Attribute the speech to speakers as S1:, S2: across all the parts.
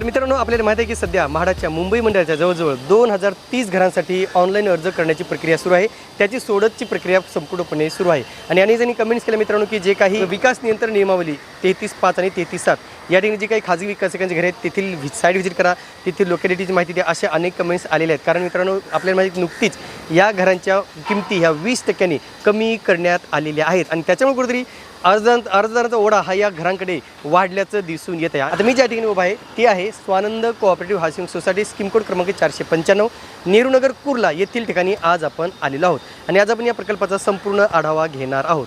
S1: तर मित्रांनो आपल्याला माहिती आहे की सध्या म्हाडाच्या मुंबई मंडळाच्या जवळजवळ दोन हजार तीस घरांसाठी ऑनलाईन अर्ज करण्याची प्रक्रिया सुरू आहे. त्याची सोडतची प्रक्रिया संपूर्णपणे सुरू आहे. आणि अनेक जणी कमेंट्स केल्या मित्रांनो की जे काही विकास नियंत्रण नियमावली तेहतीस पाच आणि तेहतीस सात या ठिकाणी जी काही खाजगी विकासकांचे घरे आहेत तेथील व्हि- साईट व्हिजिट करा तेथील लोकॅलिटीची माहिती द्या अशा अनेक कमेंट्स आलेल्या आहेत. कारण मित्रांनो आपल्याला माहिती नुकतीच या घरांच्या किमती ह्या वीस टक्क्यांनी कमी करण्यात आलेल्या आहेत. आणि त्याच्यामुळे कुठेतरी अर्जदार अर्जदारांचा ओढा हा या घरांकडे वाढल्याचं दिसून येत आहे. आता मी ज्या ठिकाणी उभा आहे ते आहे Swanand cooperative housing society scheme code क्रमांक चारशे पंच्याण्णव नेहरूनगर कुर्ला येथील ठिकाणी आज आपण आलेलो आहोत. आणि आज आपण या प्रकल्पाचा संपूर्ण आढावा घेणार आहोत.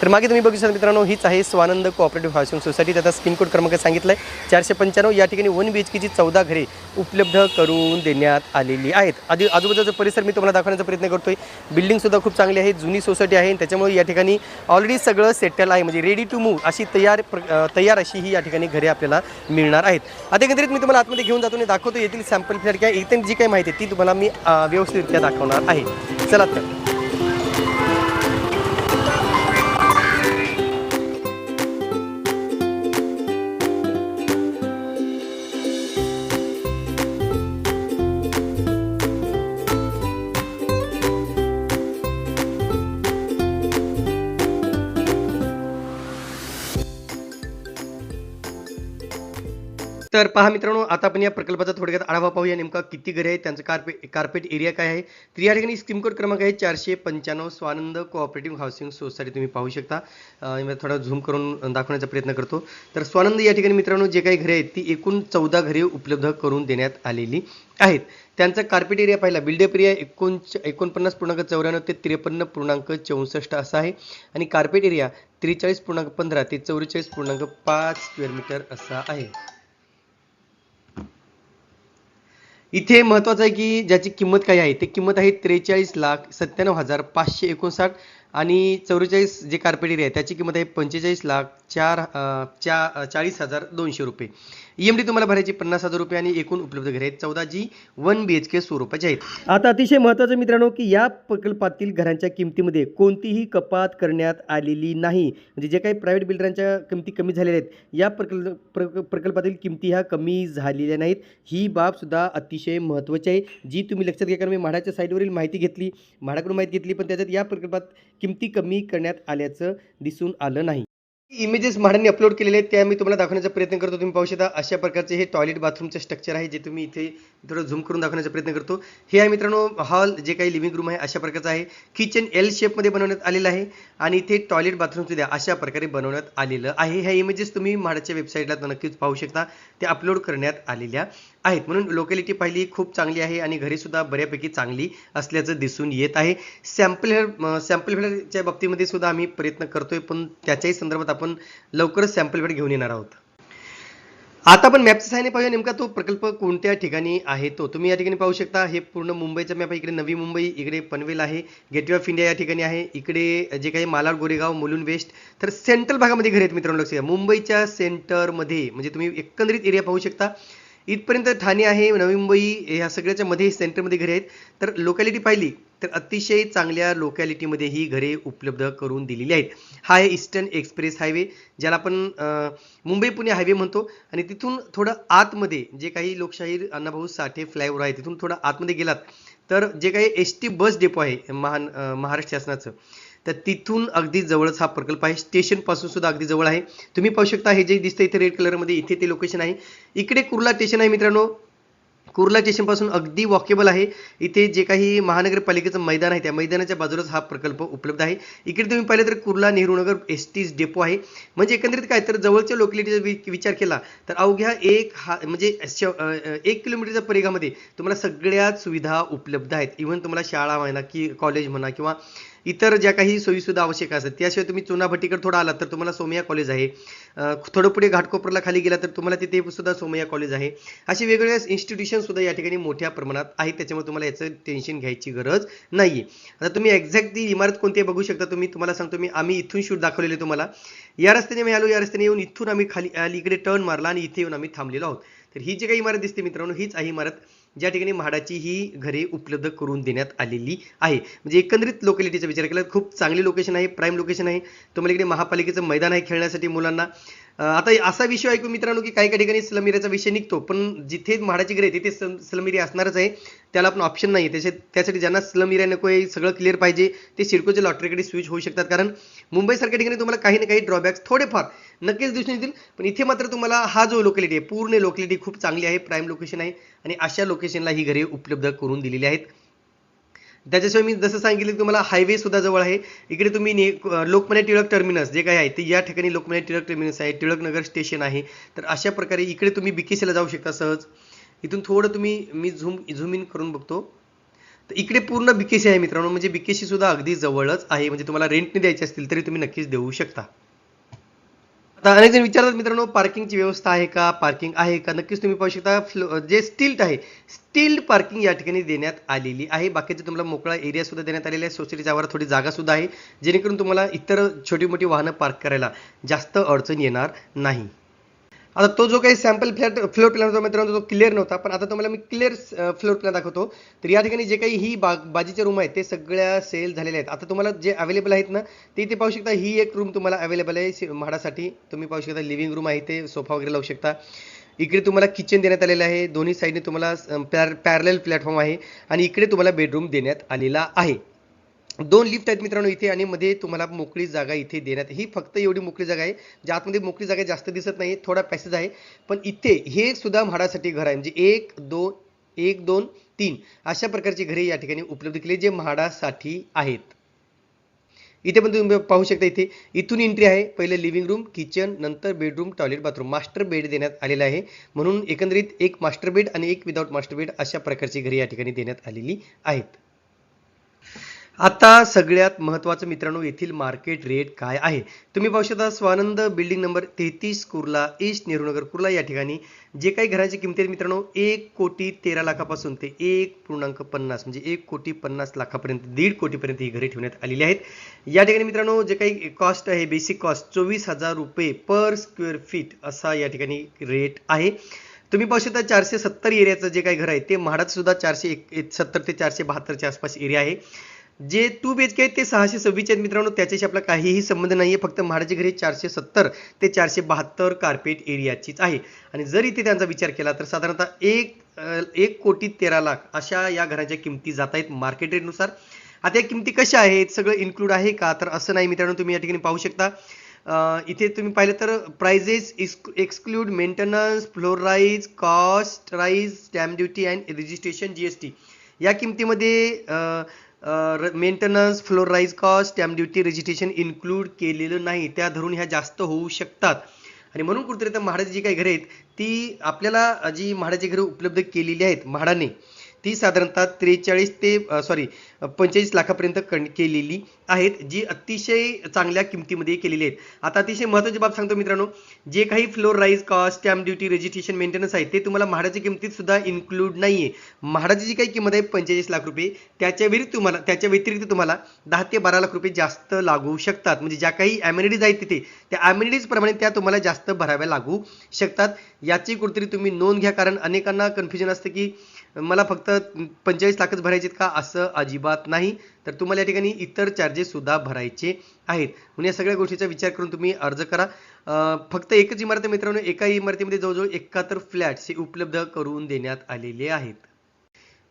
S1: तर मागे तुम्ही बघू शकता मित्रांनो हीच आहे स्वानंद कोऑपरेटिव्ह हाऊसिंग सोसायटी त्याचा स्किन कोड क्रमांक सांगितला आहे चारशे पंच्याण्णव या ठिकाणी वन बी एच केची चौदा घरे उपलब्ध करून देण्यात आलेली आहेत. आधी आजूबाजूचा परिसर मी तुम्हाला दाखवण्याचा प्रयत्न करतो आहे बिल्डिंगसुद्धा खूप चांगली आहे जुनी सोसायटी आहे त्याच्यामुळे या ठिकाणी ऑलरेडी सगळं सेटल आहे. म्हणजे रेडी टू मूव्ह अशी तयार प्र तयार अशी ही या ठिकाणी घरे आपल्याला मिळणार आहेत. आता एकंदरीत मी तुम्हाला आतमध्ये घेऊन जातो आणि दाखवतो. येथील सॅम्पल फ्लॅट किंवा इथे जी काही माहिती आहे ती तुम्हाला मी व्यवस्थितरित्या दाखवणार आहे. चला तर. तर पहा मित्रांनो आता आपण या प्रकल्पाचा थोडक्यात आढावा पाहूया. नेमका किती घरे आहेत त्यांचं कार्पेट कार्पेट एरिया काय आहे? तर या ठिकाणी स्कीम कोड क्रमांक आहे चारशे पंच्याण्णव स्वानंद कोऑपरेटिव्ह हाऊसिंग सोसायटी तुम्ही पाहू शकता. मी थोडा झूम करून दाखवण्याचा प्रयत्न करतो. तर स्वानंद या ठिकाणी मित्रांनो जे काही घरे आहेत ती एकूण चौदा घरे उपलब्ध करून देण्यात आलेली आहेत. त्यांचा कार्पेट एरिया पाहिला. बिल्डअप एरिया एकोण एकोणपन्नास पूर्णांक चौऱ्याण्णव ते त्रेपन्न पूर्णांक चौसष्ट असा आहे. आणि कार्पेट एरिया त्रेचाळीस पूर्णांक पंधरा ते चौवेचाळीस पूर्णांक पाच स्क्वेअर मीटर असा आहे. इथे महत्वाचं आहे की ज्याची किंमत काय आहे ते किंमत आहे त्रेचाळीस लाख सत्त्याण्णव हजार पाचशे एकोणसाठ. आणि चौवेचाळीस जे कार्पेट एरिया आहे त्याची किंमत आहे पंचेचाळीस लाख चार चा चाळीस हजार दोनशे रुपये. ई एम डी तुम्हाला भरायची पन्नास हजार रुपये आणि एकूण उपलब्ध घरे आहेत. चौदा जी वन बी एच के स्वरूपाचे आहेत. आता अतिशय महत्त्वाचं मित्रांनो की या प्रकल्पातील घरांच्या किमतीमध्ये कोणतीही कपात करण्यात आलेली नाही. म्हणजे जे काही प्रायव्हेट बिल्डरांच्या किमती कमी झालेल्या आहेत या प्रकल्प प्र प्रकल्पातील किमती ह्या कमी झालेल्या नाहीत. ही बाबसुद्धा अतिशय महत्त्वाची आहे. जी तुम्ही लक्षात घ्या कारण मी म्हाडाच्या साईडवरील माहिती घेतली म्हाडाकडून माहिती घेतली पण त्याच्यात या प्रकल्पात किमती कमी करण्यात आल्याचं दिसून आलं नाही. इमेजेस म्हाडांनी अपलोड केलेले आहेत त्या मी तुम्हाला दाखवण्याचा प्रयत्न करतो. तुम्ही पाहू शकता अशा प्रकारचे हे टॉयलेट बाथरूमचं स्ट्रक्चर आहे जे तुम्ही इथे थोडं झूम करून दाखवण्याचा प्रयत्न करतो. हे आहे मित्रांनो हॉल जे काही लिव्हिंग रूम आहे अशा प्रकारचं आहे. किचन एल शेपमध्ये बनवण्यात आलेलं आहे आणि इथे टॉयलेट बाथरूम सुद्धा अशा प्रकारे बनवण्यात आलेलं आहे. ह्या इमेजेस तुम्ही म्हाडाच्या वेबसाईटला नक्कीच पाहू शकता. ते अपलोड करण्यात आलेल्या आहेत. म्हणून लोकॅलिटी पाहिली खूप चांगली आहे आणि घरी सुद्धा बऱ्यापैकी चांगली असल्याचं दिसून येत आहे. सॅम्पल सॅम्पल फ्लॅटच्या बाबतीमध्ये सुद्धा आम्ही प्रयत्न करतोय पण त्याच्याही संदर्भात आपण लवकरच सॅम्पल वेट घेऊन येणार आहोत. आता आपण मॅपच्या सहाय्याने पाहूया. नेमका तो प्रकल्प कोणत्या ठिकाणी आहे? तो तुम्ही या ठिकाणी पाहू शकता. हे पूर्ण मुंबईचा मॅप आहे. इकडे नवी मुंबई इकडे पनवेल आहे. गेटवे ऑफ इंडिया या ठिकाणी आहे. इकडे जे काही मालाड गोरेगाव मुलुन वेस्ट तर सेंट्रल भागामध्ये घरे आहेत मित्रांनो. लक्ष द्या. मुंबईच्या सेंटरमध्ये म्हणजे तुम्ही एकंदरीत एरिया पाहू शकता. इथपर्यंत ठाणे आहे नवी मुंबई ह्या सगळ्याच्या मध्ये सेंटरमध्ये घरे आहेत. तर लोकॅलिटी पाहिली तर अतिशय चांगल्या लोकॅलिटीमध्ये ही घरे उपलब्ध करून दिलेली आहेत. हा आहे ईस्टर्न एक्सप्रेस हायवे ज्याला आपण मुंबई पुणे हायवे म्हणतो. आणि तिथून थोडं आतमध्ये जे काही लोकशाहीर अण्णाभाऊ साठे फ्लायओव्हर आहे तिथून थोडं आतमध्ये गेलात. तर जे काही एस टी बस डेपो आहे महान महाराष्ट्र शासनाचं तर तिथून अगदी जवळच हा प्रकल्प आहे. स्टेशनपासून सुद्धा अगदी जवळ आहे. तुम्ही पाहू शकता हे जे दिसतं इथे रेड कलरमध्ये इथे ते लोकेशन आहे. इकडे कुर्ला स्टेशन आहे मित्रांनो. कुर्ला स्टेशनपासून अगदी वॉकेबल आहे. इथे जे काही महानगरपालिकेचं मैदान आहे त्या मैदानाच्या बाजूलाच हा प्रकल्प उपलब्ध आहे. इकडे तुम्ही पाहिलं तर Kurla Nehrunagar S T depot आहे. म्हणजे एकंदरीत काय तर जवळच्या लोकॅलिटीचा वि- विचार केला तर अवघ्या एक हा म्हणजे श- एक किलोमीटरच्या परिघामध्ये तुम्हाला सगळ्याच सुविधा उपलब्ध आहेत. इव्हन तुम्हाला शाळा म्हणा की कॉलेज म्हणा किंवा इतर ज्या काही सोयीसुद्धा आवश्यक असतात त्याशिवाय तुम्ही चुनाभट्टीकडे थोडा थोडं आलात तर तुम्हाला सोमया कॉलेज आहे. थोडं पुढे घाटकोपरला खाली गेला तर तुम्हाला तिथे सुद्धा सोमया कॉलेज आहे. असे वेगवेगळ्या इन्स्टिट्यूशन सुद्धा या ठिकाणी मोठ्या प्रमाणात आहेत त्याच्यामुळे तुम्हाला याचं टेन्शन घ्यायची गरज नाही आता तुम्ही एक्झॅक्ट ती इमारत कोणती बघू शकता तुम्ही तुम्हाला सांगतो मी आम्ही इथून शूट दाखवलेले तुम्हाला. या रस्त्याने मी आलो या रस्त्याने येऊन इथून आम्ही खाली अलीकडे टर्न मारला आणि इथे येऊन आम्ही थांबलेलो आहोत. तर ही जी काही इमारत दिसते मित्रांनो हीच आहे इमारत ज्या ठिकाणी म्हाडाची ही घरे उपलब्ध करून देण्यात आलेली आहे. म्हणजे एकंदरीत लोकॅलिटीचा विचार केला खूप चांगली लोकेशन आहे प्राईम लोकेशन आहे. तुम्हाला इकडे महापालिकेचं मैदान आहे खेळण्यासाठी मुलांना. आता असा विषय ऐकू मित्रांनो की काही काही ठिकाणी सलमिऱ्याचा विषय निघतो पण जिथे म्हाडाची घरे आहे, तिथे स्लम असणारच आहे. त्याला पण ऑप्शन नाही त्याच्या त्यासाठी ज्यांना स्लम नको आहे सगळं क्लिअर पाहिजे. ते सिडकोच्या लॉटरीकडे स्विच होऊ शकतात. कारण मुंबईसारख्या ठिकाणी तुम्हाला काही ना काही ड्रॉबॅक्स थोडेफार नक्कीच दिसून येतील. पण इथे मात्र तुम्हाला हा जो लोकॅलिटी आहे पूर्ण लोकॅलिटी खूप चांगली आहे प्राईम लोकेशन आहे. आणि अशा लोकेशनला ही घरे उपलब्ध करून दिलेली आहेत. त्याच्याशिवाय मी जसं सांगितलं की तुम्हाला हायवे सुद्धा जवळ आहे. इकडे तुम्ही ने- लोकमान्य टिळक टर्मिनस जे काही आहे ते या ठिकाणी लोकमान्य टिळक टर्मिनस आहे टिळक नगर स्टेशन आहे. तर अशा प्रकारे इकडे तुम्ही बीकेसीला जाऊ शकता सहज. इथून थोडं तुम्ही मी झूम झूम इन करून बघतो. तर इकडे पूर्ण बीकेसी आहे मित्रांनो. म्हणजे बीकेसी सुद्धा अगदी जवळच आहे. म्हणजे तुम्हाला रेंटने द्यायचे असतील तरी तुम्ही नक्कीच देऊ शकता. आता अनेक जण विचारतात मित्रांनो पार्किंगची व्यवस्था आहे का? पार्किंग आहे का? नक्कीच तुम्ही पाहू शकता फ्लो जे स्टिल्ट आहे स्टिल्ड पार्किंग या ठिकाणी देण्यात आलेली आहे. बाकीचे तुम्हाला मोकळा एरिया सुद्धा देण्यात आलेला आहे. सोसायटीच्या आवारात थोडी जागा सुद्धा आहे. जेणेकरून तुम्हाला इतर छोटी मोठी वाहनं पार्क करायला जास्त अडचण येणार नाही. आता तो जो काही सॅम्पल फ्लॅट फ्लोर प्लॅन होता मित्रांनो तो क्लिअर नव्हता पण आता तुम्हाला मी क्लिअर फ्लोर प्लॅन दाखवतो. तर या ठिकाणी जे काही ही बा बाजीचे रूम आहेत ते सगळ्या सेल झालेल्या आहेत. आता तुम्हाला जे अवेलेबल आहेत ना ते इथे पाहू शकता. ही एक रूम तुम्हाला अवेलेबल आहे म्हाडासाठी. तुम्ही पाहू शकता लिव्हिंग रूम आहे ते सोफा वगैरे लावू शकता. इकडे तुम्हाला किचन देण्यात आलेलं आहे. दोन्ही साईडने तुम्हाला पॅर पॅरल प्लॅटफॉर्म आहे. आणि इकडे तुम्हाला बेडरूम देण्यात आलेला आहे. दोन लिफ्ट आहेत मित्रांनो इथे आणि मध्ये तुम्हाला मोकळी जागा इथे देण्यात ही फक्त एवढी मोकळी जागा आहे ज्या आतमध्ये मोकळी जागा जास्त दिसत नाही थोडा पॅसेज आहे. पण इथे हे सुद्धा म्हाडासाठी घर आहे. म्हणजे एक दोन एक दोन तीन अशा प्रकारची घरे या ठिकाणी उपलब्ध केली जे म्हाडासाठी आहेत. इथे पण तुम्ही पाहू शकता इथे इथून एंट्री आहे पहिले लिव्हिंग रूम किचन नंतर bedroom toilet bathroom master bed देण्यात आलेला आहे. म्हणून एकंदरीत एक मास्टर बेड आणि एक विदाउट मास्टर बेड अशा प्रकारची घरे या ठिकाणी देण्यात आलेली आहेत. आता सगळ्यात महत्त्वाचं मित्रांनो येथील मार्केट रेट काय आहे? तुम्ही पाहू शकता स्वानंद बिल्डिंग नंबर तेहतीस कुर्ला ईस्ट नेहरूनगर कुर्ला या ठिकाणी. जे काही घरांची किमती आहेत मित्रांनो एक कोटी तेरा लाखापासून ते एक पूर्णांक पन्नास म्हणजे एक कोटी पन्नास लाखापर्यंत दीड कोटीपर्यंत ही घरे ठेवण्यात आलेली आहेत. या ठिकाणी मित्रांनो जे काही कॉस्ट आहे बेसिक कॉस्ट चोवीस हजार रुपये पर स्क्वेअर फीट असा या ठिकाणी रेट आहे. तुम्ही पाहू शकता चारशे सत्तर एरियाचं जे काही घर आहे ते म्हाडात सुद्धा चारशे एक सत्तर ते चारशे बहात्तरच्या आसपास एरिया आहे. जे टू बी एच के आहेत ते सहाशे सव्वीस आहेत मित्रांनो. त्याच्याशी आपला काहीही संबंध नाही आहे फक्त म्हाडाची घरे चारशे सत्तर ते चारशे बहात्तर कार्पेट एरियाचीच आहे. आणि जर इथे त्यांचा विचार केला तर साधारणतः एक एक कोटी तेरा लाख अशा या घराच्या किमती जात आहेत मार्केट रेटनुसार आता या किमती कशा आहेत? सगळं इन्क्लूड आहे का? तर असं नाही मित्रांनो तुम्ही या ठिकाणी पाहू शकता. इथे तुम्ही पाहिलं तर prices exclude maintenance floor rise cost rise stamp duty and registration GST या किमतीमध्ये maintenance floor rise cost stamp duty registration include केलेलं नाही. त्या धरून ह्या जास्त होऊ शकतात. आणि म्हणून कुठेतरी तर म्हाडाची जी काही घरे आहेत ती आपल्याला जी म्हाडाची घरे उपलब्ध केलेली आहेत म्हाडाने ती साधारणतः त्रेचाळीस ते सॉरी पंचेचाळीस लाखापर्यंत कण केलेली आहेत जी अतिशय चांगल्या किमतीमध्ये केलेली आहेत. आता अतिशय महत्त्वाची बाब सांगतो मित्रांनो जे काही floor rise cost stamp duty registration maintenance आहे ते तुम्हाला म्हाडाच्या किमतीत सुद्धा इन्क्लूड नाही आहे म्हाडाची जी काही किंमत आहे पंचेचाळीस लाख रुपये त्याच्या व्यतिरिक्त तुम्हाला त्याच्या व्यतिरिक्त तुम्हाला दहा ते बारा लाख रुपये जास्त लागू शकतात. म्हणजे ज्या काही ॲम्युनिटीज आहेत तिथे त्या ॲम्युनिटीजप्रमाणे त्या तुम्हाला जास्त भराव्या लागू शकतात. याची कुठेतरी तुम्ही नोंद घ्या कारण अनेकांना कन्फ्युजन असतं की मला फक्त पंचेचाळीस लाखच भरायचे आहेत का असं अजिबात नाही. तर तुम्हाला या ठिकाणी इतर चार्जेससुद्धा भरायचे आहेत. म्हणून या सगळ्या गोष्टीचा विचार करून तुम्ही अर्ज करा. फक्त एकच इमारत मित्रांनो एका इमारतीमध्ये जवळजवळ एकाहत्तर फ्लॅट्स हे उपलब्ध करून देण्यात आलेले आहेत.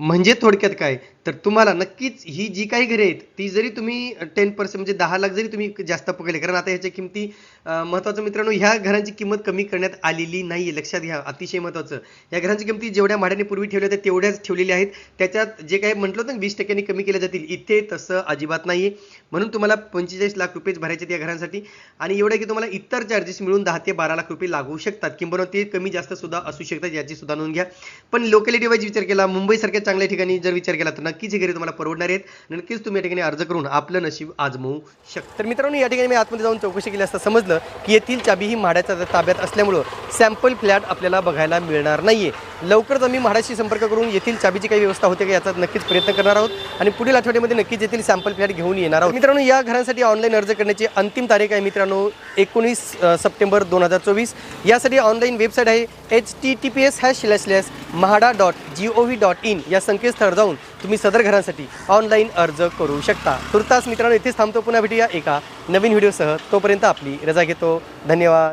S1: म्हणजे थोडक्यात काय? तर तुम्हाला नक्कीच ही जी काही घरे आहेत ती जरी तुम्ही टेन पर्सेंट म्हणजे दहा लाख जरी तुम्ही जास्त पकडले कारण आता ह्याच्या किमती अं, महत्त्वाचं मित्रांनो ह्या घरांची किंमत कमी करण्यात आलेली नाहीये. लक्षात घ्या अतिशय महत्त्वाचं या घरांची किमती जेवढ्या भाड्याने पूर्वी ठेवल्या होत्या तेवढ्याच ठेवलेल्या आहेत. त्याच्यात जे काही म्हटलं होतं वीस टक्क्यांनी कमी केल्या जातील. इथे तसं अजिबात नाहीये. म्हणून तुम्हाला पंचेचाळीस लाख रुपयेच भरायचे आहेत या घरांसाठी. आणि एवढं की तुम्हाला इतर चार्जेस मिळून दहा ते बारा लाख रुपये लागू शकतात. किंवा ते कमी जास्त सुद्धा असू शकतात याची सुद्धा नोंद घ्या. पण लोकॅलिटी वाईज विचार केला मुंबईसारख्या चांगल्या ठिकाणी जर विचार केला तर नक्कीच हे घरी तुम्हाला परवडणार आहेत. नक्कीच तुम्ही या ठिकाणी अर्ज करून आपलं नशीब आजमवू शकता. तर मित्रांनो या ठिकाणी मी आतमध्ये जाऊन चौकशी केली असता समजलं की येथील चाबी ही म्हाडाच्या ताब्यात असल्यामुळं सॅम्पल फ्लॅट आपल्याला बघायला मिळणार नाहीये. लवकरच आम्ही म्हाडाशी संपर्क करून येथील चाबीची काही व्यवस्था होते का याचा नक्कीच प्रयत्न करणार आहोत. आणि पुढील आठवड्यामध्ये नक्कीच येथील सॅम्पल फ्लॅट घेऊन येणार आहोत. मित्रांनो या घरांसाठी ऑनलाईन अर्ज करण्याची अंतिम तारीख आहे मित्रांनो एकोणीस सप्टेंबर दोन हजार चोवीस. यासाठी ऑनलाईन वेबसाईट आहे H T T P S hash slash MHADA dot G O V dot in या संकेतस्थळावर जाऊन तुम्ही सदर घरांसाठी ऑनलाईन अर्ज करू शकता. तुर्तास मित्रांनो इथेच थांबतो. पुन्हा भेटूया एका नवीन व्हिडिओसह तोपर्यंत आपली रजा घेतो. धन्यवाद.